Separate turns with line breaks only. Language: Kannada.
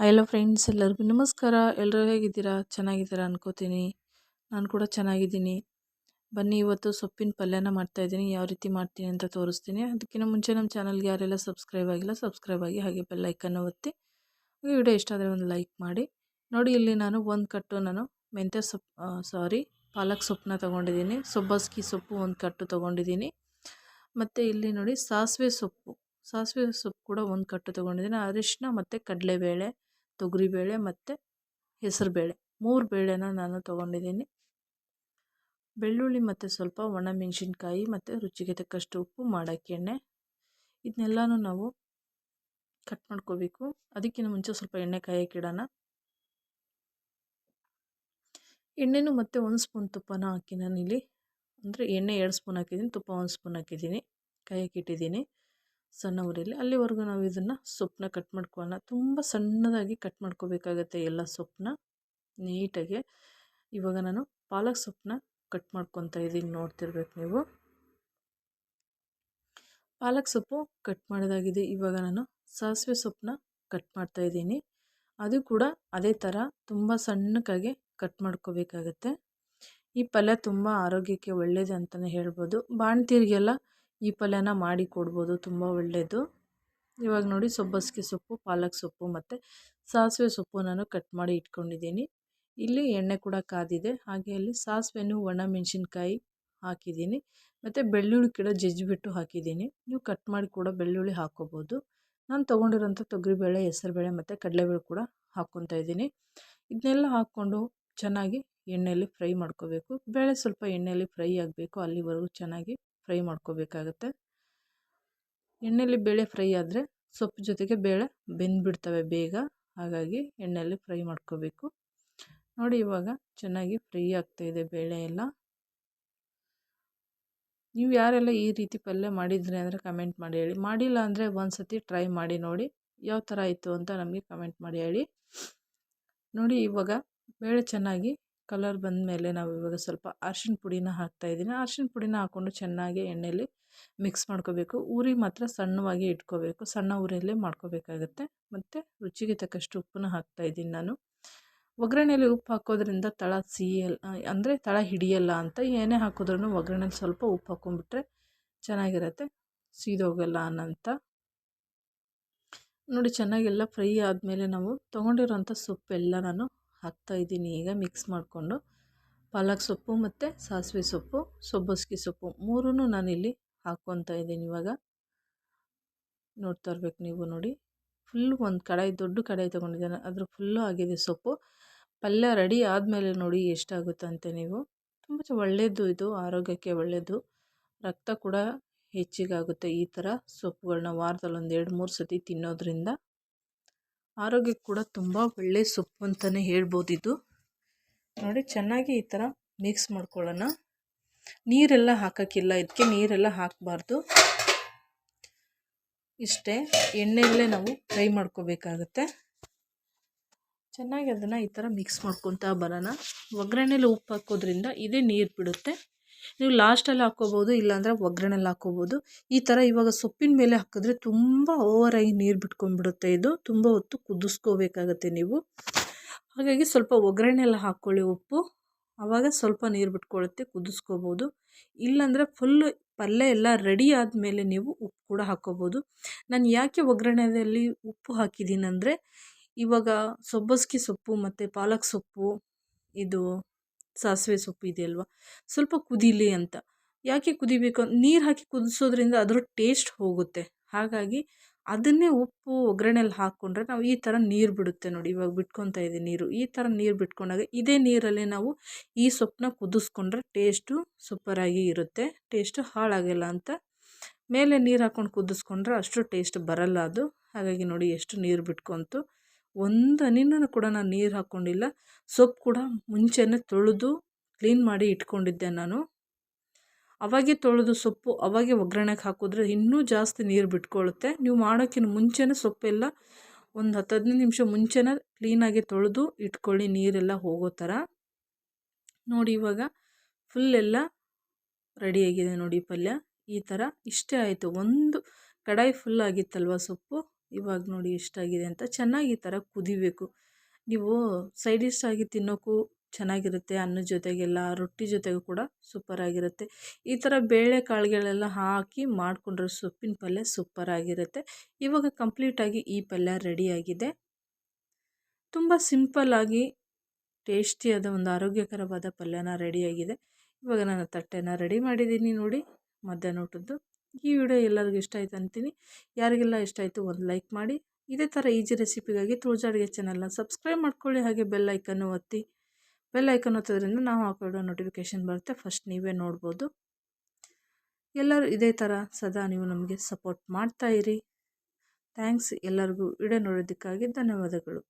ಹಲೋ ಫ್ರೆಂಡ್ಸ್ ಎಲ್ಲರಿಗೂ ನಮಸ್ಕಾರ. ಎಲ್ಲರೂ ಹೇಗಿದ್ದೀರಾ? ಚೆನ್ನಾಗಿದ್ದೀರಾ ಅನ್ಕೋತೀನಿ. ನಾನು ಕೂಡ ಚೆನ್ನಾಗಿದ್ದೀನಿ. ಬನ್ನಿ, ಇವತ್ತು ಸೊಪ್ಪಿನ ಪಲ್ಯನ ಮಾಡ್ತಾಯಿದ್ದೀನಿ ಯಾವ ರೀತಿ ಮಾಡ್ತೀನಿ ಅಂತ ತೋರಿಸ್ತೀನಿ. ಅದಕ್ಕಿಂತ ಮುಂಚೆ ನಮ್ಮ ಚಾನಲ್ಗೆ ಯಾರೆಲ್ಲ ಸಬ್ಸ್ಕ್ರೈಬ್ ಆಗಿಲ್ಲ ಸಬ್ಸ್ಕ್ರೈಬ್ ಆಗಿ ಹಾಗೆ ಬೆಲ್ಲೈಕನ್ನು ಒತ್ತಿ ವಿಡಿಯೋ ಇಷ್ಟ ಆದರೆ ಒಂದು ಲೈಕ್ ಮಾಡಿ. ನೋಡಿ, ಇಲ್ಲಿ ನಾನು ಒಂದು ಕಟ್ಟು ನಾನು ಮೆಂತ್ಯ ಸೊಪ್ಪು ಸಾರಿ ಪಾಲಕ್ ಸೊಪ್ಪನ್ನ ತೊಗೊಂಡಿದ್ದೀನಿ. ಸೊಬ್ಬಸ್ಗಿ ಸೊಪ್ಪು ಒಂದು ಕಟ್ಟು ತೊಗೊಂಡಿದ್ದೀನಿ. ಮತ್ತು ಇಲ್ಲಿ ನೋಡಿ ಸಾಸಿವೆ ಸೊಪ್ಪು. ಸಾಸಿವೆ ಸೊಪ್ಪು ಕೂಡ ಒಂದು ಕಟ್ಟು ತೊಗೊಂಡಿದ್ದೀನಿ. ಅರಿಶಿನ ಮತ್ತು ಕಡಲೆಬೇಳೆ. ತೊಗರಿಬೇಳೆ ಮತ್ತು ಹೆಸರುಬೇಳೆ ಮೂರು ಬೇಳೆನ ನಾನು ತೊಗೊಂಡಿದ್ದೀನಿ. ಬೆಳ್ಳುಳ್ಳಿ ಮತ್ತು ಸ್ವಲ್ಪ ಒಣ ಮೆಣಸಿನ್ಕಾಯಿ ಮತ್ತು ರುಚಿಗೆ ತಕ್ಕಷ್ಟು ಉಪ್ಪು, ಮಾಡೋಕ್ಕೆ ಎಣ್ಣೆ. ಇದನ್ನೆಲ್ಲನೂ ನಾವು ಕಟ್ ಮಾಡ್ಕೋಬೇಕು. ಅದಕ್ಕಿಂತ ಮುಂಚೆ ಸ್ವಲ್ಪ ಎಣ್ಣೆ ಕಾಯಕ್ಕೆ ಇಡೋಣ ಎಣ್ಣೆನೂ ಮತ್ತು ಒಂದು ಸ್ಪೂನ್ ತುಪ್ಪನ ಹಾಕಿ ನಾನಿಲ್ಲಿ. ಅಂದರೆ ಎಣ್ಣೆ ಎರಡು ಸ್ಪೂನ್ ಹಾಕಿದ್ದೀನಿ, ತುಪ್ಪ ಒಂದು ಸ್ಪೂನ್ ಹಾಕಿದ್ದೀನಿ ಕಾಯಕ್ಕೆ ಇಟ್ಟಿದ್ದೀನಿ ಸಣ್ಣ ಉರಿಯಲ್ಲಿ ಅಲ್ಲಿವರೆಗೂ ನಾವು ಇದನ್ನು ಸೊಪ್ಪನ್ನ ಕಟ್ ಮಾಡ್ಕೊಳ್ಳೋಣ ತುಂಬ ಸಣ್ಣದಾಗಿ ಕಟ್ ಮಾಡ್ಕೋಬೇಕಾಗತ್ತೆ ಎಲ್ಲ ಸೊಪ್ಪನ್ನ ನೀಟಾಗಿ. ಇವಾಗ ನಾನು ಪಾಲಕ್ ಸೊಪ್ಪನ್ನ ಕಟ್ ಮಾಡ್ಕೊತಾ ಇದ್ದೀನಿ, ನೋಡ್ತಿರ್ಬೇಕು ನೀವು. ಪಾಲಕ್ ಸೊಪ್ಪು ಕಟ್ ಮಾಡೋದಾಗಿದೆ. ಇವಾಗ ನಾನು ಸಾಸಿವೆ ಸೊಪ್ಪನ್ನ ಕಟ್ ಮಾಡ್ತಾ ಇದ್ದೀನಿ. ಅದು ಕೂಡ ಅದೇ ಥರ ತುಂಬ ಸಣ್ಣಕ್ಕಾಗಿ ಕಟ್ ಮಾಡ್ಕೋಬೇಕಾಗತ್ತೆ. ಈ ಪಲ್ಯ ತುಂಬ ಆರೋಗ್ಯಕ್ಕೆ ಒಳ್ಳೆಯದು ಅಂತಲೇ ಹೇಳ್ಬೋದು. ಬಾಣ್ತಿರಿಗೆಲ್ಲ ಈ ಪಲ್ಯನ ಮಾಡಿ ಕೊಡ್ಬೋದು, ತುಂಬ ಒಳ್ಳೆಯದು ಇವಾಗ ನೋಡಿ ಸೊಬ್ಬಸಿಗೆ ಸೊಪ್ಪು, ಪಾಲಕ್ ಸೊಪ್ಪು ಮತ್ತು ಸಾಸಿವೆ ಸೊಪ್ಪು ನಾನು ಕಟ್ ಮಾಡಿ ಇಟ್ಕೊಂಡಿದ್ದೀನಿ. ಇಲ್ಲಿ ಎಣ್ಣೆ ಕೂಡ ಕಾದಿದೆ. ಹಾಗೆ ಅಲ್ಲಿ ಸಾಸಿವೆನು, ಒಣ ಮೆಣಸಿನ್ಕಾಯಿ ಹಾಕಿದ್ದೀನಿ. ಮತ್ತು ಬೆಳ್ಳುಳ್ಳಿ ಕೂಡ ಜಜ್ಜಿಬಿಟ್ಟು ಹಾಕಿದ್ದೀನಿ. ನೀವು ಕಟ್ ಮಾಡಿ ಕೂಡ ಬೆಳ್ಳುಳ್ಳಿ ಹಾಕ್ಕೋಬೋದು ನಾನು ತೊಗೊಂಡಿರೋಂಥ ತೊಗರಿಬೇಳೆ, ಹೆಸರುಬೇಳೆ ಮತ್ತು ಕಡಲೆಬೇಳೆ ಕೂಡ ಹಾಕ್ಕೊತಾ ಇದ್ದೀನಿ. ಇದನ್ನೆಲ್ಲ ಹಾಕ್ಕೊಂಡು ಚೆನ್ನಾಗಿ ಎಣ್ಣೆಯಲ್ಲಿ ಫ್ರೈ ಮಾಡ್ಕೋಬೇಕು. ಬೇಳೆ ಸ್ವಲ್ಪ ಎಣ್ಣೆಯಲ್ಲಿ ಫ್ರೈ ಆಗಬೇಕು, ಅಲ್ಲಿವರೆಗೂ ಚೆನ್ನಾಗಿ ಫ್ರೈ ಮಾಡ್ಕೋಬೇಕಾಗತ್ತೆ. ಎಣ್ಣೆಯಲ್ಲಿ ಬೇಳೆ ಫ್ರೈ ಆದರೆ ಸೊಪ್ಪು ಜೊತೆಗೆ ಬೇಳೆ ಬೆಂದುಬಿಡ್ತವೆ ಬೇಗ, ಹಾಗಾಗಿ ಎಣ್ಣೆಯಲ್ಲಿ ಫ್ರೈ ಮಾಡ್ಕೋಬೇಕು. ನೋಡಿ ಇವಾಗ ಚೆನ್ನಾಗಿ ಫ್ರೈ ಆಗ್ತಾಯಿದೆ ಬೇಳೆ ಎಲ್ಲ. ನೀವು ಯಾರೆಲ್ಲ ಈ ರೀತಿ ಪಲ್ಯ ಮಾಡಿದ್ರಿ ಅಂದರೆ ಕಮೆಂಟ್ ಮಾಡಿ ಹೇಳಿ. ಮಾಡಿಲ್ಲ ಅಂದರೆ ಒಂದು ಸತಿ ಟ್ರೈ ಮಾಡಿ ನೋಡಿ. ಯಾವ ಥರ ಆಯಿತು ಅಂತ ನಮಗೆ ಕಮೆಂಟ್ ಮಾಡಿ ಹೇಳಿ. ನೋಡಿ ಇವಾಗ ಬೇಳೆ ಚೆನ್ನಾಗಿ ಕಲರ್ ಬಂದ ಮೇಲೆ ನಾವು ಇವಾಗ ಸ್ವಲ್ಪ ಅರ್ಶಿನ ಪುಡಿನ ಹಾಕ್ತಾಯಿದ್ದೀನಿ ಅರ್ಶಿನ ಪುಡಿನ ಹಾಕ್ಕೊಂಡು ಚೆನ್ನಾಗಿ ಎಣ್ಣೆಯಲ್ಲಿ ಮಿಕ್ಸ್ ಮಾಡ್ಕೋಬೇಕು. ಉರಿ ಮಾತ್ರ ಸಣ್ಣವಾಗಿ ಇಟ್ಕೋಬೇಕು. ಸಣ್ಣ ಉರಿಯಲ್ಲೇ ಮಾಡ್ಕೋಬೇಕಾಗತ್ತೆ. ಮತ್ತು ರುಚಿಗೆ ತಕ್ಕಷ್ಟು ಉಪ್ಪನ್ನ ಹಾಕ್ತಾಯಿದ್ದೀನಿ ನಾನು. ಒಗ್ಗರಣೆಯಲ್ಲಿ ಉಪ್ಪು ಹಾಕೋದ್ರಿಂದ ತಳ ಸಿಹಿಯಲ್ಲ ಅಂದರೆ ತಳ ಹಿಡಿಯಲ್ಲ ಅಂತ ಏನೇ ಹಾಕಿದ್ರೂ ಒಗ್ಗರಣೆಲಿ ಸ್ವಲ್ಪ ಉಪ್ಪು ಹಾಕ್ಕೊಂಬಿಟ್ರೆ ಚೆನ್ನಾಗಿರುತ್ತೆ. ಸೀದೋಗಲ್ಲ ಅನ್ನಂತ ನೋಡಿ ಚೆನ್ನಾಗೆಲ್ಲ ಫ್ರೈ ಆದಮೇಲೆ ನಾವು ತೊಗೊಂಡಿರೋಂಥ ಸೊಪ್ಪೆಲ್ಲ ನಾನು ಹಾಕ್ತಾಯಿದ್ದೀನಿ ಈಗ ಮಿಕ್ಸ್ ಮಾಡಿಕೊಂಡು. ಪಾಲಕ್ ಸೊಪ್ಪು ಮತ್ತು ಸಾಸಿವೆ ಸೊಪ್ಪು, ಸೊಬ್ಬಸ್ಗೆ ಸೊಪ್ಪು ಮೂರೂ ನಾನಿಲ್ಲಿ ಹಾಕ್ಕೊತಾ ಇದ್ದೀನಿ ಇವಾಗ. ನೋಡ್ತಾ ಇರ್ಬೇಕು ನೀವು ನೋಡಿ. ಫುಲ್ ಒಂದು ಕಡಾಯಿ, ದೊಡ್ಡ ಕಡಾಯಿ ತೊಗೊಂಡಿದ್ದೇನೆ. ಅದ್ರ ಫುಲ್ಲು ಆಗಿದೆ ಸೊಪ್ಪು. ಪಲ್ಯ ರೆಡಿ ಆದಮೇಲೆ ನೋಡಿ ಎಷ್ಟಾಗುತ್ತಂತೆ ನೀವು. ತುಂಬ ಒಳ್ಳೆಯದು ಇದು, ಆರೋಗ್ಯಕ್ಕೆ ಒಳ್ಳೆಯದು ರಕ್ತ ಕೂಡ ಹೆಚ್ಚಿಗಾಗುತ್ತೆ ಈ ಥರ ಸೊಪ್ಪುಗಳನ್ನ ವಾರದಲ್ಲಿ ಒಂದು ಎರಡು, ಮೂರು ಸತಿ ತಿನ್ನೋದ್ರಿಂದ. ಆರೋಗ್ಯಕ್ಕೆ ಕೂಡ ತುಂಬ ಒಳ್ಳೆಯ ಸೊಪ್ಪು ಅಂತಲೇ ಹೇಳ್ಬೋದು ಇದು. ನೋಡಿ, ಚೆನ್ನಾಗಿ ಈ ಥರ ಮಿಕ್ಸ್ ಮಾಡ್ಕೊಳ್ಳೋಣ. ನೀರೆಲ್ಲ ಹಾಕೋಕ್ಕಿಲ್ಲ ಇದಕ್ಕೆ ನೀರೆಲ್ಲ ಹಾಕಬಾರ್ದು. ಇಷ್ಟೇ, ಎಣ್ಣೆಯಲ್ಲೇ ನಾವು ಫ್ರೈ ಮಾಡ್ಕೋಬೇಕಾಗತ್ತೆ. ಚೆನ್ನಾಗಿ ಅದನ್ನು ಈ ಥರ ಮಿಕ್ಸ್ ಮಾಡ್ಕೊತಾ ಬರೋಣ. ಒಗ್ಗರಣೆಲಿ ಉಪ್ಪು ಹಾಕೋದ್ರಿಂದ ಇದೇ ನೀರು ಬಿಡುತ್ತೆ. ನೀವು ಲಾಸ್ಟಲ್ಲಿ ಹಾಕ್ಕೋಬೋದು, ಇಲ್ಲಾಂದರೆ ಒಗ್ಗರಣೆಲಿ ಹಾಕ್ಕೋಬೋದು. ಈ ಥರ ಇವಾಗ ಸೊಪ್ಪಿನ ಮೇಲೆ ಹಾಕಿದ್ರೆ ತುಂಬ ಓವರಾಗಿ ನೀರು ಬಿಟ್ಕೊಂಡ್ಬಿಡುತ್ತೆ ಇದು. ತುಂಬ ಹೊತ್ತು ಕುದಿಸ್ಕೋಬೇಕಾಗತ್ತೆ ನೀವು. ಹಾಗಾಗಿ ಸ್ವಲ್ಪ ಒಗ್ಗರಣೆ ಎಲ್ಲ ಹಾಕ್ಕೊಳ್ಳಿ ಉಪ್ಪು. ಆವಾಗ ಸ್ವಲ್ಪ ನೀರು ಬಿಟ್ಕೊಳ್ಳುತ್ತೆ, ಕುದಿಸ್ಕೋಬೋದು. ಇಲ್ಲಾಂದರೆ ಫುಲ್ಲು ಪಲ್ಯ ಎಲ್ಲ ರೆಡಿ ಆದಮೇಲೆ ನೀವು ಉಪ್ಪು ಕೂಡ ಹಾಕ್ಕೋಬೋದು. ನಾನು ಯಾಕೆ ಒಗ್ಗರಣೆಯಲ್ಲಿ ಉಪ್ಪು ಹಾಕಿದ್ದೀನಂದರೆ ಇವಾಗ ಸೊಬ್ಬಸ್ಗೆ ಸೊಪ್ಪು ಮತ್ತು ಪಾಲಕ್ ಸೊಪ್ಪು, ಇದು ಸಾಸಿವೆ ಸೊಪ್ಪು ಇದೆಯಲ್ವ? ಸ್ವಲ್ಪ ಕುದೀಲಿ ಅಂತ. ಯಾಕೆ ಕುದಿಬೇಕು? ನೀರು ಹಾಕಿ ಕುದಿಸೋದ್ರಿಂದ ಅದರ ಟೇಸ್ಟ್ ಹೋಗುತ್ತೆ. ಹಾಗಾಗಿ ಅದನ್ನೇ ಉಪ್ಪು, ಒಗ್ಗರಣೆಲಿ ಹಾಕ್ಕೊಂಡ್ರೆ ನಾವು ಈ ಥರ ನೀರು ಬಿಡುತ್ತೆ ನೋಡಿ. ಇವಾಗ ಬಿಟ್ಕೊತಾ ಇದೆ ನೀರು. ಈ ಥರ ನೀರು ಬಿಟ್ಕೊಂಡಾಗ ಇದೇ ನೀರಲ್ಲೇ ನಾವು ಈ ಸೊಪ್ಪನ್ನ ಕುದಿಸ್ಕೊಂಡ್ರೆ ಟೇಸ್ಟು ಸೂಪರಾಗಿ ಇರುತ್ತೆ. ಟೇಸ್ಟು ಹಾಳಾಗಲ್ಲ ಅಂತ. ಮೇಲೆ ನೀರು ಹಾಕ್ಕೊಂಡು ಕುದಿಸ್ಕೊಂಡ್ರೆ ಅಷ್ಟು ಟೇಸ್ಟ್ ಬರಲ್ಲ ಅದು. ಹಾಗಾಗಿ ನೋಡಿ ಎಷ್ಟು ನೀರು ಬಿಟ್ಕೊಂತು. ಒಂದು ಹನಿನೂ ಕೂಡ ನಾನು ನೀರು ಹಾಕ್ಕೊಂಡಿಲ್ಲ ಸೊಪ್ಪು ಕೂಡ ಮುಂಚೆನೇ ತೊಳೆದು ಕ್ಲೀನ್ ಮಾಡಿ ಇಟ್ಕೊಂಡಿದ್ದೆ ನಾನು. ಅವಾಗೆ ತೊಳೆದು ಸೊಪ್ಪು ಅವಾಗೆ ಒಗ್ಗರಣೆಗೆ ಹಾಕಿದ್ರೆ ಇನ್ನೂ ಜಾಸ್ತಿ ನೀರು ಬಿಟ್ಕೊಳ್ಳುತ್ತೆ ನೀವು ಮಾಡೋಕ್ಕಿಂತ ಮುಂಚೆನೇ ಸೊಪ್ಪೆಲ್ಲ ಒಂದು ಹತ್ತು ಹದಿನೈದು ನಿಮಿಷ ಮುಂಚೆನೇ ಕ್ಲೀನಾಗಿ ತೊಳೆದು ಇಟ್ಕೊಳ್ಳಿ ನೀರೆಲ್ಲ ಹೋಗೋ ಥರ ನೋಡಿ ಇವಾಗ ಫುಲ್ಲೆಲ್ಲ ರೆಡಿಯಾಗಿದೆ ನೋಡಿ ಪಲ್ಯ. ಈ ಥರ ಇಷ್ಟೇ ಆಯಿತು. ಒಂದು ಕಡಾಯಿ ಫುಲ್ ಆಗಿತ್ತಲ್ವ ಸೊಪ್ಪು? ಇವಾಗ ನೋಡಿ ಎಷ್ಟಾಗಿದೆ ಅಂತ ಚೆನ್ನಾಗಿ ಈ ಥರ ಕುದಿಬೇಕು. ನೀವು ಸೈಡ್ ಡಿಶ್ ಆಗಿ ತಿನ್ನೋಕ್ಕೂ ಚೆನ್ನಾಗಿರುತ್ತೆ, ಅನ್ನದ ಜೊತೆಗೆಲ್ಲ, ರೊಟ್ಟಿ ಜೊತೆಗೂ ಕೂಡ ಸೂಪರಾಗಿರುತ್ತೆ. ಈ ಥರ ಬೇಳೆ ಕಾಳುಗಳೆಲ್ಲ ಹಾಕಿ ಮಾಡಿಕೊಂಡ್ರೆ ಸೊಪ್ಪಿನ ಪಲ್ಯ ಸೂಪರಾಗಿರುತ್ತೆ. ಇವಾಗ ಕಂಪ್ಲೀಟಾಗಿ ಈ ಪಲ್ಯ ರೆಡಿಯಾಗಿದೆ. ತುಂಬ ಸಿಂಪಲ್ಲಾಗಿ ಟೇಸ್ಟಿಯಾದ ಒಂದು ಆರೋಗ್ಯಕರವಾದ ಪಲ್ಯನ ರೆಡಿಯಾಗಿದೆ. ಇವಾಗ ನಾನು ತಟ್ಟೆನ ರೆಡಿ ಮಾಡಿದ್ದೀನಿ ನೋಡಿ. ಮಧ್ಯಾಹ್ನ ಊಟದ್ದು ಈ ವಿಡಿಯೋ ಎಲ್ಲರಿಗೂ ಇಷ್ಟ ಆಯ್ತು ಅಂತೀನಿ. ಯಾರಿಗೆಲ್ಲ ಇಷ್ಟ ಆಯಿತು ಒಂದು ಲೈಕ್ ಮಾಡಿ. ಇದೇ ಥರ ಈಜಿ ರೆಸಿಪಿಗಾಗಿ ತುಳಜ ಅಡುಗೆ ಚಾನಲ್ನ ಸಬ್ಸ್ಕ್ರೈಬ್ ಮಾಡ್ಕೊಳ್ಳಿ. ಹಾಗೆ ಬೆಲ್ ಐಕನ್ನು ಒತ್ತಿ. ಬೆಲ್ ಐಕನ್ ಒತ್ತೋದ್ರಿಂದ ನಾವು ಹಾಕೊಡೋ ನೋಟಿಫಿಕೇಷನ್ ಬರುತ್ತೆ. ಫಸ್ಟ್ ನೀವೇ ನೋಡ್ಬೋದು. ಎಲ್ಲರೂ ಇದೇ ಥರ ಸದಾ ನೀವು ನಮಗೆ ಸಪೋರ್ಟ್ ಮಾಡ್ತಾಯಿರಿ ಥ್ಯಾಂಕ್ಸ್ ಎಲ್ಲರಿಗೂ. ವಿಡಿಯೋ ನೋಡೋದಕ್ಕಾಗಿ ಧನ್ಯವಾದಗಳು.